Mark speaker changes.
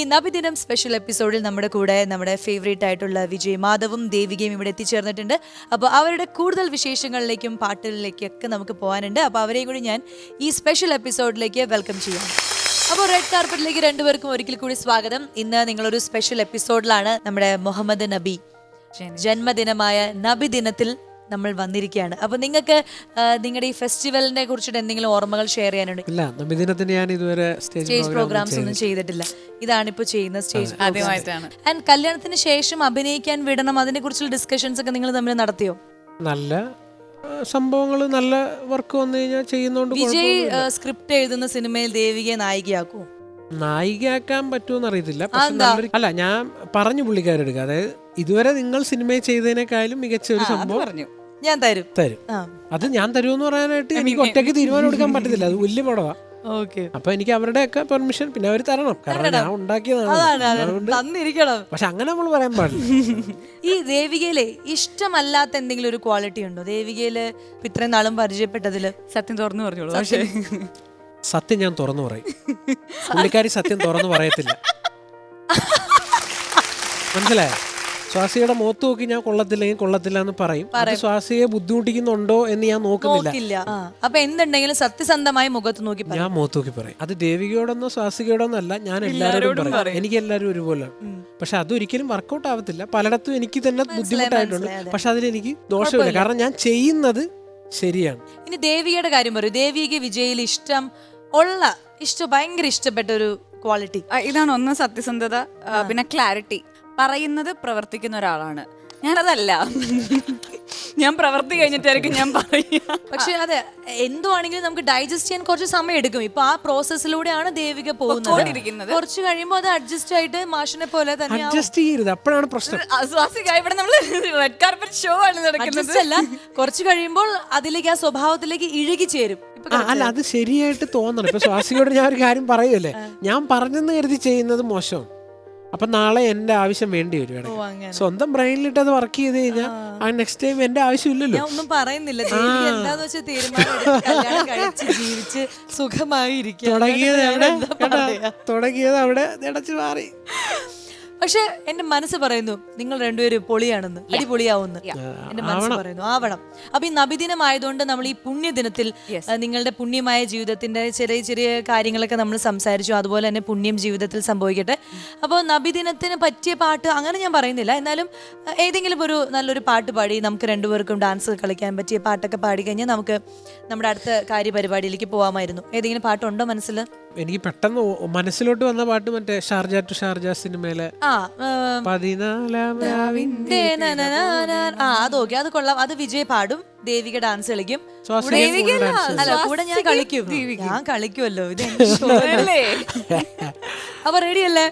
Speaker 1: ഈ നബിദിനം സ്പെഷ്യൽ എപ്പിസോഡിൽ നമ്മുടെ കൂടെ നമ്മുടെ ഫേവറേറ്റ് ആയിട്ടുള്ള വിജയ് മാധവും ദേവികയും ഇവിടെ എത്തിച്ചേർന്നിട്ടുണ്ട്. അപ്പോൾ അവരുടെ കൂടുതൽ വിശേഷങ്ങളിലേക്കും പാട്ടുകളിലേക്കും ഒക്കെ നമുക്ക് പോകാനുണ്ട്. അപ്പോൾ അവരെയും കൂടി ഞാൻ ഈ സ്പെഷ്യൽ എപ്പിസോഡിലേക്ക് വെൽക്കം ചെയ്യാം. അപ്പോൾ റെഡ് കാർപ്പറ്റിലേക്ക് രണ്ടുപേർക്കും ഒരിക്കൽ കൂടി സ്വാഗതം. ഇന്ന് നിങ്ങളൊരു സ്പെഷ്യൽ എപ്പിസോഡിലാണ് നമ്മുടെ മുഹമ്മദ് നബി ജന്മദിനമായ നബി ദിനത്തിൽ നമ്മൾ വന്നിരിക്കുകയാണ്. അപ്പോൾ നിങ്ങൾക്ക് നിങ്ങളുടെ ഈ ഫെസ്റ്റിവലിനെ കുറിച്ചിട്ട് എന്തെങ്കിലും ഓർമ്മകൾ ഷെയർ ചെയ്യാനുണ്ട്?
Speaker 2: ഇല്ല നബിദിനത്തിന് ഞാൻ ഇതുവരെ സ്റ്റേജ്
Speaker 1: പ്രോഗ്രാംസ് ഒന്നും ചെയ്തിട്ടില്ല. ഇതാണിപ്പോ ചെയ്യുന്ന സ്റ്റേജ്
Speaker 3: ആദ്യമായിട്ടാണ്.
Speaker 1: ആൻഡ് കല്യാണത്തിന് ശേഷം അഭിനയിക്കാൻ വിടണം അതിനെ കുറിച്ചുള്ള ഡിസ്കഷൻസ് ഒക്കെ നിങ്ങൾ തമ്മിൽ നടത്തിയോ?
Speaker 2: നല്ല സംഭവങ്ങൾ നല്ല വർക്ക് വന്നു കഴിഞ്ഞാൽ ചെയ്യുന്നോണ്ട്
Speaker 1: വിജയ് സ്ക്രിപ്റ്റ് എഴുതുന്ന സിനിമയിൽ ദേവികയെ നായികയാക്കൂ?
Speaker 2: നായികയാക്കാൻ പറ്റുമെന്ന് അറിയത്തില്ല. അല്ല ഞാൻ പറഞ്ഞു പുള്ളിക്കാരെടുക്കുക അതായത് ഇതുവരെ നിങ്ങൾ സിനിമയിൽ ചെയ്തതിനേക്കാളും മികച്ച ഒരു സംഭവം
Speaker 3: പറഞ്ഞു.
Speaker 1: ഞാൻ തരും.
Speaker 2: തരും. അത് ഞാൻ തരുമെന്ന് പറയാനായിട്ട് എനിക്ക് ഒറ്റയ്ക്ക് തീരുമാനം എടുക്കാൻ പറ്റത്തില്ല. അത് വലിയ പടവാ.
Speaker 1: ഓക്കെ.
Speaker 2: അപ്പൊ എനിക്ക് അവരുടെ ഒക്കെ പെർമിഷൻ പിന്നെ അവർ തരണം. കാരണം ഞാൻ ഉണ്ടാക്കിയതാണ്.
Speaker 1: അതാണ് അതാണ്. തന്നിരിക്കണം.
Speaker 2: പക്ഷെ അങ്ങനെ നമ്മൾ പറയാൻ പാടില്ല.
Speaker 1: ഈ ദേവികയിലെ ഇഷ്ടമല്ലാത്ത എന്തെങ്കിലും ഒരു ക്വാളിറ്റി ഉണ്ടോ? ദേവികയിൽ ഇപ്പൊ ഇത്രയും നാളും പരിചയപ്പെട്ടതിൽ?
Speaker 3: സത്യം തുറന്നു പറഞ്ഞോളൂ പക്ഷേ.
Speaker 2: സത്യം ഞാൻ തുറന്നു പറയും. പുള്ളിക്കാരി സത്യം തുറന്നു പറയത്തില്ല. മനസ്സിലായോ? സ്വാസിയുടെ മുഖത്ത് നോക്കി ഞാൻ കൊള്ളത്തില്ലെങ്കിൽ കൊള്ളത്തില്ല എന്ന് പറയും. അത് സ്വാസിയെ ബുദ്ധിമുട്ടിക്കുന്നുണ്ടോ എന്ന് ഞാൻ നോക്കുന്നില്ല.
Speaker 1: നോക്കില്ല. ആ. അപ്പൊ എന്തുണ്ടെങ്കിലും സത്യസന്ധമായി മുഖത്ത് നോക്കി പറ
Speaker 2: ഞാൻ മുഖത്ത് നോക്കി പറയും. അത് ദേവികയോടൊന്നോ സ്വാസികയോടൊന്നോ അല്ല ഞാൻ എല്ലാവരോടും പറയും. എനിക്ക് എല്ലാവരും ഒരുപോലെ. പക്ഷെ അതൊരിക്കലും വർക്കൗട്ട് ആവത്തില്ല. പലയിടത്തും എനിക്ക് തന്നെ ബുദ്ധിമുട്ടായിട്ടുണ്ട്.
Speaker 1: മനസ്സിലായി.
Speaker 2: പക്ഷെ അതിലെനിക്ക് ദോഷമില്ല. കാരണം ഞാൻ ചെയ്യുന്നത് ശരിയാണ്.
Speaker 1: ഇനി ദേവികയുടെ കാര്യം പറയൂ. ദേവിക വിജയിൽ ഇഷ്ടം ഉള്ള ഇഷ്ടം ഭയങ്കര ഇഷ്ടപ്പെട്ട ഒരു ക്വാളിറ്റി
Speaker 3: ആ, ഇതാണ് ഒന്ന് സത്യസന്ധത ആ, പിന്നെ ക്ലാരിറ്റി പറയുന്നത് പ്രവർത്തിക്കുന്ന ഒരാളാണ്. ഞാനതല്ല. ഞാൻ പ്രവർത്തി കഴിഞ്ഞിട്ടായിരിക്കും ഞാൻ പറയുക.
Speaker 1: പക്ഷെ അതെ എന്തുവാണെങ്കിലും നമുക്ക് ഡൈജസ്റ്റ് ചെയ്യാൻ കുറച്ച് സമയം എടുക്കും. ഇപ്പൊ ആ പ്രോസസ്സിലൂടെയാണ് ദേവിക പോകുന്നത്. കുറച്ച് കഴിയുമ്പോൾ അത് അഡ്ജസ്റ്റ് ആയിട്ട് മാഷിനെ പോലെ തന്നെ
Speaker 2: അഡ്ജസ്റ്റ് ചെയ്യരുത്. അപ്പോഴാണ് പ്രശ്നം.
Speaker 3: ഇവിടെ നമ്മൾ റെഡ് കാർപ്പറ്റ് ഷോ ആണ് നടക്കുന്നത്.
Speaker 1: അല്ല കുറച്ച് കഴിയുമ്പോൾ അതിലേക്ക് ആ സ്വഭാവത്തിലേക്ക് ഇഴുകി ചേരും.
Speaker 2: അല്ല അത് ശരിയായിട്ട് തോന്നണം. ഇപ്പൊ ശ്വാസിയോട് ഞാൻ ഒരു കാര്യം പറയുമല്ലേ ഞാൻ പറഞ്ഞെന്ന് കരുതി ചെയ്യുന്നത് മോശം. അപ്പൊ നാളെ എന്റെ ആവശ്യം വേണ്ടി വരും സ്വന്തം ബ്രെയിനിലിട്ട് അത് വർക്ക് ചെയ്ത് കഴിഞ്ഞാൽ ആ. നെക്സ്റ്റ് ടൈം എന്റെ ആവശ്യമില്ലല്ലോ.
Speaker 1: ഒന്നും പറയുന്നില്ല. എന്താന്ന് വെച്ചാൽ തീരുമാനം ജീവിച്ച് സുഖമായി
Speaker 2: തുടങ്ങിയത് അവിടെ തുടങ്ങിയത് അവിടെ. ഇടച്ചു മാറി
Speaker 1: പക്ഷെ എന്റെ മനസ്സ് പറയുന്നു നിങ്ങൾ രണ്ടുപേരും പൊളിയാണെന്ന് അടിപൊളിയാവുന്ന എന്റെ മനസ്സ് പറയുന്നു ആവണം. അപ്പൊ ഈ നബിദിനം ആയതുകൊണ്ട് നമ്മൾ ഈ പുണ്യദിനത്തിൽ നിങ്ങളുടെ പുണ്യമായ ജീവിതത്തിന്റെ ചെറിയ ചെറിയ കാര്യങ്ങളൊക്കെ നമ്മൾ സംസാരിച്ചു അതുപോലെ തന്നെ പുണ്യം ജീവിതത്തിൽ സംഭവിക്കട്ടെ. അപ്പോൾ നബിദിനത്തിന് പറ്റിയ പാട്ട് അങ്ങനെ ഞാൻ പറയുന്നില്ല. എന്നാലും ഏതെങ്കിലും ഒരു നല്ലൊരു പാട്ട് പാടി നമുക്ക് രണ്ടുപേർക്കും ഡാൻസ് കളിക്കാൻ പറ്റിയ പാട്ടൊക്കെ പാടി കഴിഞ്ഞാൽ നമുക്ക് നമ്മുടെ അടുത്ത കാര്യപരിപാടിയിലേക്ക് പോകാമായിരുന്നു ഏതെങ്കിലും പാട്ടുണ്ടോ മനസ്സിൽ?
Speaker 2: എനിക്ക് പെട്ടെന്ന് മനസ്സിലോട്ട് വന്ന പാട്ട് മറ്റേ ഷാർജ ടു ഷാർജ സിനിമയിലെ.
Speaker 1: അത് ഓക്കെ അത് കൊള്ളാം. അത് വിജയ് പാടും ദേവിക ഡാൻസ് കളിക്കും. അല്ല കൂടെ ഞാൻ കളിക്കും. ഞാൻ കളിക്കുമല്ലോ ഇത് അപ്പൊ റെഡി അല്ലേ?